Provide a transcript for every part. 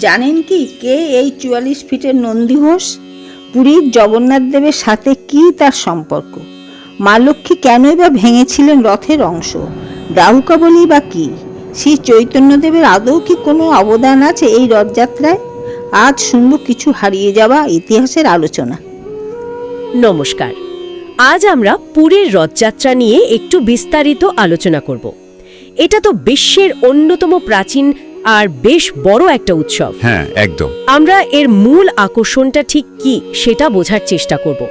জানেন কি কে এই চুয়াল্লিশ ফিটের নন্দীঘোষ পুরীর জগন্নাথ দেবের সাথে কি তার সম্পর্ক? মা লক্ষ্মী কেনই বা ভেঙেছিলেন রথের অংশ? রাহুকাবলি বা কি? শ্রী চৈতন্যদেবের আদৌ কি কোনো অবদান আছে এই রথযাত্রায়? আজ শুনব কিছু হারিয়ে যাওয়া ইতিহাসের আলোচনা। নমস্কার। আজ আমরা পুরীর রথযাত্রা নিয়ে একটু বিস্তারিত আলোচনা করব। এটা তো বিশ্বের অন্যতম প্রাচীন আর বেশ বড় একটা উৎসব। হ্যাঁ একদম। আমরা এর মূল আকর্ষণটা ঠিক কি সেটা বোঝার চেষ্টা করব।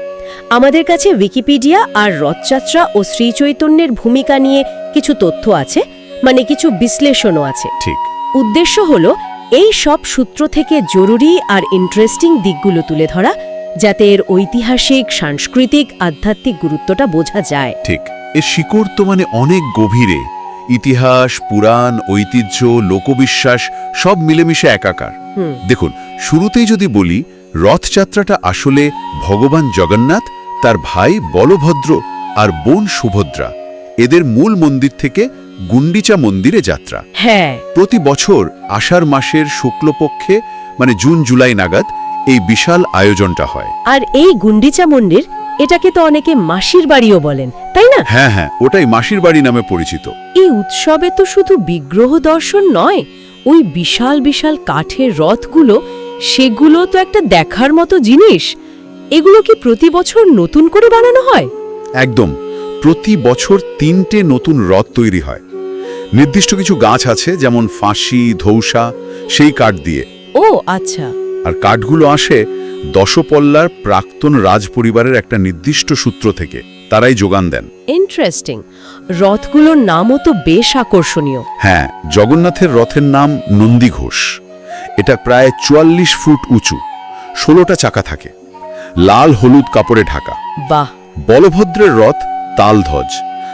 আমাদের কাছে উইকিপিডিয়া আর রথযাত্রা ও শ্রীচৈতন্যের ভূমিকা নিয়ে কিছু তথ্য আছে মানে কিছু বিশ্লেষণও আছে। ঠিক। উদ্দেশ্য হল এই সব সূত্র থেকে জরুরি আর ইন্টারেস্টিং দিকগুলো তুলে ধরা যাতে এর ঐতিহাসিক সাংস্কৃতিক আধ্যাত্মিক গুরুত্বটা বোঝা যায়। ঠিক। এর শিকড় তো মানে অনেক গভীরে। ইতিহাস পুরাণ ঐতিহ্য লোকবিশ্বাস সব মিলেমিশে একাকার। দেখুন শুরুতেই যদি বলি রথযাত্রাটা আসলে ভগবান জগন্নাথ তার ভাই বলভদ্র আর বোন সুভদ্রা এদের মূল মন্দির থেকে গুন্ডিচা মন্দিরে যাত্রা। হ্যাঁ। প্রতি বছর আষাঢ় মাসের শুক্লপক্ষে মানে জুন জুলাই নাগাদ এই বিশাল আয়োজনটা হয়। আর এই গুন্ডিচা মন্দির এটাকে তো অনেকে মাসির বাড়িও বলেন তাই না? হ্যাঁ হ্যাঁ ওটাই মাসির বাড়ি নামে পরিচিত। এই উৎসবে তো শুধু বিগ্রহ দর্শন নয় ওই বিশাল বিশাল কাঠের রথগুলো সেগুলো তো একটা দেখার মতো জিনিস। এগুলো কি প্রতি বছর নতুন করে বানানো হয়? একদম প্রতি বছর তিনটে নতুন রথ তৈরি হয়। নির্দিষ্ট কিছু গাছ আছে যেমন ফাঁসি ধৌসা সেই কাঠ দিয়ে। ও আচ্ছা। আর কাঠগুলো আসে দশপল্লার প্রাক্তন রাজ পরিবারের একটা নির্দিষ্ট সূত্র থেকে তারাই যোগান দেন। ইন্টারেস্টিং রথগুলোর নামও তো বেশ আকর্ষণীয়। হ্যাঁ জগন্নাথের রথের নাম নন্দী ঘোষ। এটা প্রায় চুয়াল্লিশ ফুট উঁচু ষোলোটা চাকা থাকে লাল হলুদ কাপড়ে ঢাকা। বাহ! বলভদ্রের রথ তালধ্বজ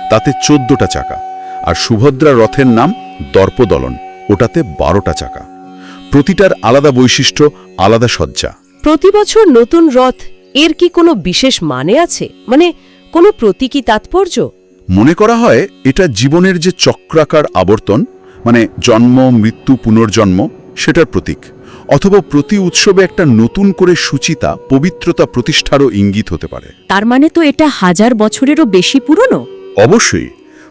তাতে চোদ্দটা চাকা আর সুভদ্রা রথের নাম দর্পদলন ওটাতে বারোটা চাকা। প্রতিটার আলাদা বৈশিষ্ট্য আলাদা সজ্জা প্রতি বছর নতুন রথ এর কি কোনো বিশেষ মানে আছে? মানে কোনো প্রতীকী তাৎপর্য? মনে করা হয় এটা জীবনের যে চক্রাকার আবর্তন মানে জন্ম মৃত্যু পুনর্জন্ম সেটার প্রতীক। অথবা প্রতি উৎসবে একটা নতুন করে সুচিতা পবিত্রতা প্রতিষ্ঠারও ইঙ্গিত হতে পারে। তার মানে তো এটা হাজার বছরেরও বেশি পুরনো? অবশ্যই।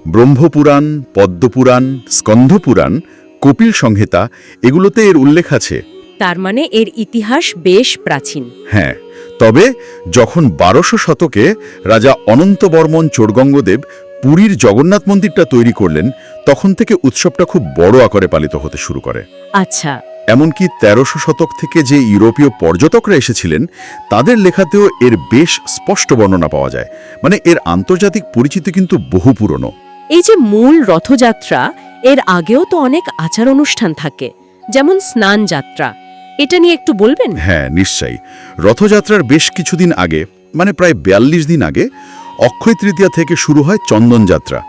ব্রহ্মপুরাণ পদ্মপুরাণ স্কন্ধপুরাণ কপিল সংহিতা এগুলোতে এর উল্লেখ আছে। তার মানে এর ইতিহাস বেশ প্রাচীন। হ্যাঁ তবে যখন বারোশো শতকে রাজা অনন্তবর্মন চোরগঙ্গদেব পুরীর জগন্নাথ মন্দিরটা তৈরি করলেন তখন থেকে উৎসবটা খুব বড় আকারে পালিত হতে শুরু করে। আচ্ছা। এমনকি তেরোশো শতক থেকে যে ইউরোপীয় পর্যটকরা এসেছিলেন তাদের লেখাতেও এর বেশ স্পষ্ট বর্ণনা পাওয়া যায়। মানে এর আন্তর্জাতিক পরিচিতি কিন্তু বহু পুরনো। এই যে মূল রথযাত্রা এর আগেও তো অনেক আচার অনুষ্ঠান থাকে যেমন স্নান যাত্রা। এটা নিয়ে একটু বলবেন? হ্যাঁ নিশ্চয়ই। রথযাত্রার বেশ কিছুদিন আগে মানে প্রায় বিয়াল্লিশ দিন আগে অক্ষয় তৃতীয়া থেকে শুরু হয় চন্দন যাত্রা।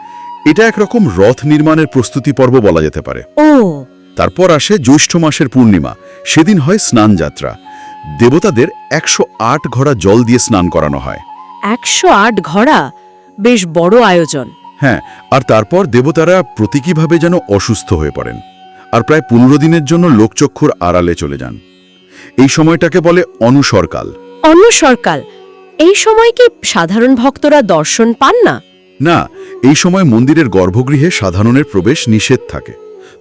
এটা একরকম রথ নির্মাণের প্রস্তুতি পর্ব বলা যেতে পারে। ও। তারপর আসে জ্যৈষ্ঠ মাসের পূর্ণিমা। সেদিন হয় স্নান যাত্রা। দেবতাদের একশো আট ঘোড়া জল দিয়ে স্নান করানো হয়। একশো আট ঘোড়া? বেশ বড় আয়োজন। হ্যাঁ আর তারপর দেবতারা প্রতীকীভাবে যেন অসুস্থ হয়ে পড়েন। আর প্রায় পনেরো দিনের জন্য লোকচক্ষুর আড়ালে চলে যান। এই সময়টাকে বলে অনুসরকাল। অনুসরকাল? এই সময় কি সাধারণ ভক্তরা দর্শন পান না? না এই সময় মন্দিরের গর্ভগৃহে সাধারণের প্রবেশ নিষেধ থাকে।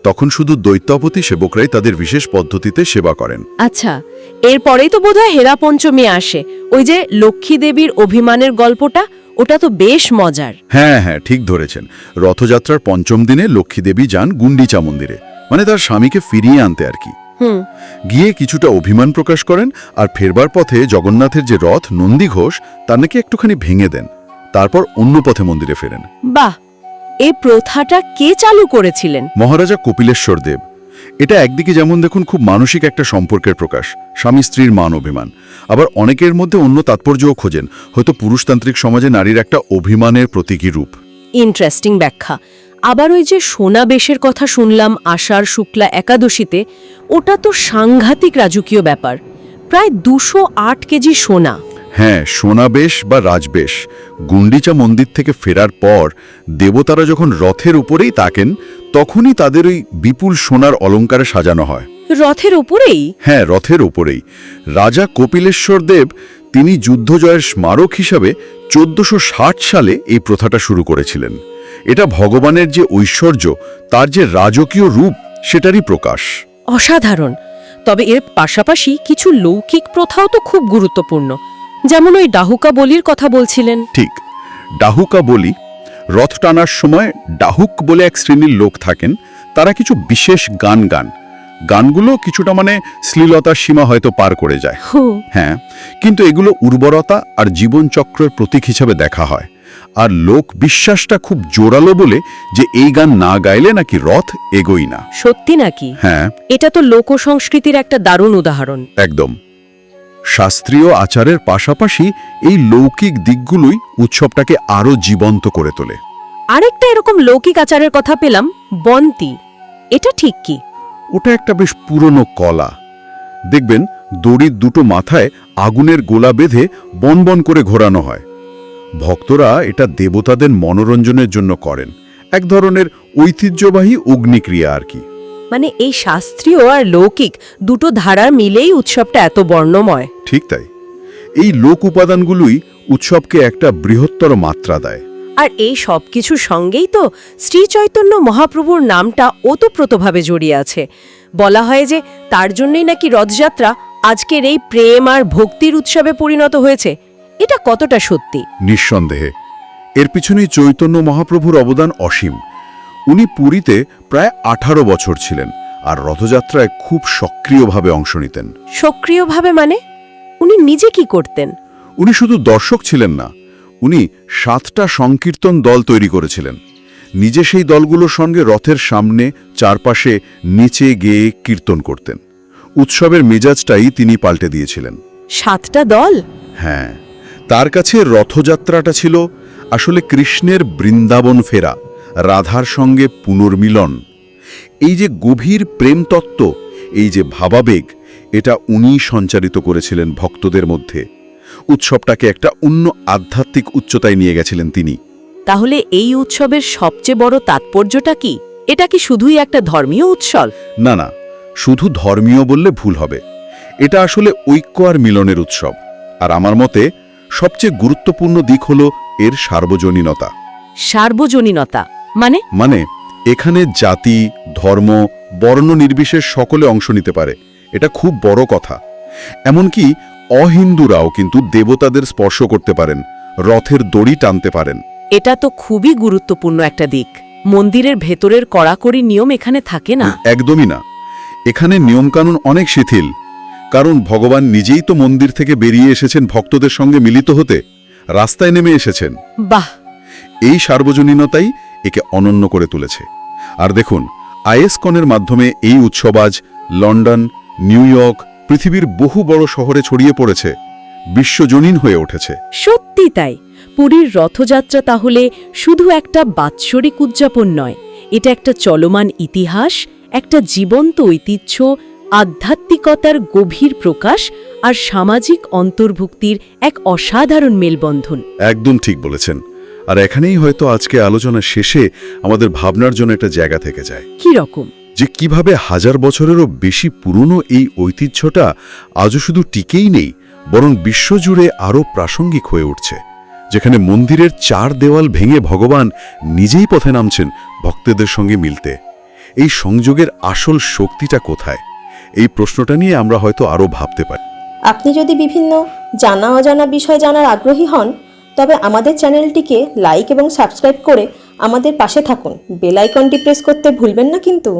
তখন শুধু দৈত্যপতি সেবকরাই তাদের বিশেষ পদ্ধতিতে সেবা করেন। আচ্ছা এরপরেই তো বোধহয় হেরা পঞ্চমী আসে। ওই যে লক্ষ্মী দেবীর অভিমানের গল্পটা ওটা তো বেশ মজার। হ্যাঁ হ্যাঁ ঠিক ধরেছেন। রথযাত্রার পঞ্চম দিনে লক্ষ্মীদেবী যান গুন্ডিচা মন্দিরে। মানে তার স্বামীকে ফিরিয়ে আনতে আর কি। গিয়ে কিছুটা অভিমান প্রকাশ করেন আর ফেরবার পথে জগন্নাথের যে রথ নন্দী ঘোষ তার নাকি একটুখানি ভেঙে দেন। তারপর অন্য পথে মন্দিরে ফেরেন। বাহ! এই প্রথাটা কে চালু করেছিলেন? মহারাজা কপিলেশ্বর দেব। এটা একদিকে যেমন দেখুন খুব মানসিক একটা সম্পর্কের প্রকাশ স্বামী স্ত্রীর মান অভিমান। আবার অনেকের মধ্যে অন্য তাৎপর্যও খোঁজেন হয়তো পুরুষতান্ত্রিক সমাজে নারীর একটা অভিমানের প্রতীকী রূপ। ইন্টারেস্টিং ব্যাখ্যা। আবার ওই যে সোনা বেশের কথা শুনলাম আষাঢ় শুক্লা একাদশীতে ওটা তো সাংঘাতিক রাজকীয় ব্যাপার। প্রায় দুশো আট কেজি সোনা। হ্যাঁ সোনাবেশ বা রাজবেশ গুন্ডিচা মন্দির থেকে ফেরার পর দেবতারা যখন রথের উপরেই তাকেন তখনই তাদের ওই বিপুল সোনার অলঙ্কারে সাজানো হয়। রথের উপরেই? হ্যাঁ রথের উপরেই। রাজা কপিলেশ্বর দেব তিনি যুদ্ধজয়ের স্মারক হিসাবে চোদ্দশো সালে এই প্রথাটা শুরু করেছিলেন। এটা ভগবানের যে ঐশ্বর্য তার যে রাজকীয় রূপ সেটারই প্রকাশ। অসাধারণ। তবে এর পাশাপাশি কিছু লৌকিক প্রথাও তো খুব গুরুত্বপূর্ণ। যেমন ওই ডাহুকা বলির কথা বলছিলেন। ঠিক। ডাহুকা বলি রথ টানার সময় ডাহুক বলে এক শ্রেণির লোক থাকেন তারা কিছু বিশেষ গান গান। গানগুলো কিছুটা মানে শ্লীলতার সীমা হয়তো পার করে যায়। হ্যাঁ কিন্তু এগুলো উর্বরতা আর জীবনচক্রের প্রতীক হিসাবে দেখা হয়। আর লোক বিশ্বাসটা খুব জোরালো বলে যে এই গান না গাইলে নাকি রথ এগোই না। সত্যি নাকি? হ্যাঁ। এটা তো লোক সংস্কৃতির একটা দারুণ উদাহরণ। একদম। শাস্ত্রীয় আচারের পাশাপাশি এই লৌকিক দিকগুলোই উৎসবটাকে আরও জীবন্ত করে তোলে। আরেকটা এরকম লৌকিক আচারের কথা পেলাম বন্তি। এটা ঠিক কি? ওটা একটা বেশ পুরনো কলা। দেখবেন দড়ির দুটো মাথায় আগুনের গোলা বেঁধে বন বন করে ঘোরানো হয়। ভক্তরা এটা দেবতাদের মনোরঞ্জনের জন্য করেন। এক ধরনের ঐতিহ্যবাহী অগ্নিক্রিয়া আর কি। মানে এই শাস্ত্রীয় আর লৌকিক দুটো ধারা মিলেই উৎসবটা এত বর্ণময়। ঠিক তাই। এই লোক উপাদানগুলোই উৎসবকে একটা বৃহত্তর মাত্রা দেয়। আর এই সব কিছুর সঙ্গেই তো শ্রী চৈতন্য মহাপ্রভুর নামটা ওতপ্রোতভাবে জড়িয়ে আছে। বলা হয় যে তার জন্যই নাকি রথযাত্রা আজকের এই প্রেম আর ভক্তির উৎসবে পরিণত হয়েছে। এটা কতটা সত্যি? নিঃসন্দেহে। এর পিছনেই চৈতন্য মহাপ্রভুর অবদান অসীম। উনি পুরীতে প্রায় আঠারো বছর ছিলেন আর রথযাত্রায় খুব সক্রিয়ভাবে অংশ নিতেন। সক্রিয়ভাবে মানে? উনি নিজে কি করতেন? উনি শুধু দর্শক ছিলেন না উনি সাতটা সংকীর্তন দল তৈরি করেছিলেন। নিজে সেই দলগুলোর সঙ্গে রথের সামনে চারপাশে নিচে গেয়ে কীর্তন করতেন। উৎসবের মেজাজটাই তিনি পাল্টে দিয়েছিলেন। সাতটা দল? হ্যাঁ। তার কাছে রথযাত্রাটা ছিল আসলে কৃষ্ণের বৃন্দাবন ফেরা রাধার সঙ্গে পুনর্মিলন। এই যে গভীর প্রেম তত্ত্ব এই যে ভাবাবেগ এটা উনিই সঞ্চারিত করেছিলেন ভক্তদের মধ্যে। উৎসবটাকে একটা অন্য আধ্যাত্মিক উচ্চতায় নিয়ে গেছিলেন তিনি। তাহলে এই উৎসবের সবচেয়ে বড় তাৎপর্যটা কি? এটা কি শুধুই একটা ধর্মীয় উৎসব? না না শুধু ধর্মীয় বললে ভুল হবে। এটা আসলে ঐক্য আর মিলনের উৎসব। আর আমার মতে সবচেয়ে গুরুত্বপূর্ণ দিক হল এর সার্বজনীনতা। সার্বজনীনতা মানে? মানে এখানে জাতি ধর্ম বর্ণ নির্বিশেষ সকলে অংশ নিতে পারে। এটা খুব বড় কথা। এমনকি অহিন্দুরাও কিন্তু দেবতাদের স্পর্শ করতে পারেন রথের দড়ি টানতে পারেন। এটা তো খুবই গুরুত্বপূর্ণ একটা দিক। মন্দিরের ভেতরের কড়াকড়ি নিয়ম এখানে থাকে না। একদমই না। এখানে নিয়মকানুন অনেক শিথিল। কারণ ভগবান নিজেই তো মন্দির থেকে বেরিয়ে এসেছেন ভক্তদের সঙ্গে মিলিত হতে রাস্তায় নেমে এসেছেন। বাহ! এই সার্বজনীনতাই একে অনন্য করে তুলেছে। আর দেখুন আইএসকনের মাধ্যমে এই উৎসব আজ লন্ডন নিউ ইয়র্ক পৃথিবীর বহু বড় শহরে ছড়িয়ে পড়েছে বিশ্বজনীন হয়ে উঠেছে। সত্যি তাই। পুরীর রথযাত্রা তাহলে শুধু একটা বাৎসরিক উদযাপন নয় এটা একটা চলমান ইতিহাস একটা জীবন্ত ঐতিহ্য আধ্যাত্মিকতার গভীর প্রকাশ আর সামাজিক অন্তর্ভুক্তির এক অসাধারণ মেলবন্ধন। একদম ঠিক বলেছেন। আর এখানেই হয়তো আজকে আলোচনা শেষে আমাদের ভাবনার জন্য একটা জায়গা থেকে যায়। কি রকম? যে কীভাবে হাজার বছরেরও বেশি পুরনো এই ঐতিহ্যটা আজও শুধু টিকেই নেই বরং বিশ্বজুড়ে আরও প্রাসঙ্গিক হয়ে উঠছে। যেখানে মন্দিরের চার দেওয়াল ভেঙে ভগবান নিজেই পথে নামছেন ভক্তদের সঙ্গে মিলতে। এই সংযোগের আসল শক্তিটা কোথায়? এই প্রশ্নটা নিয়ে আমরা হয়তো আরও ভাবতে পারি। আপনি যদি বিভিন্ন জানা অজানা বিষয় জানার আগ্রহী হন, তবে আমাদের চ্যানেলটিকে লাইক এবং সাবস্ক্রাইব করে আমাদের পাশে থাকুন। বেল আইকনটি প্রেস করতে ভুলবেন না কিন্তু।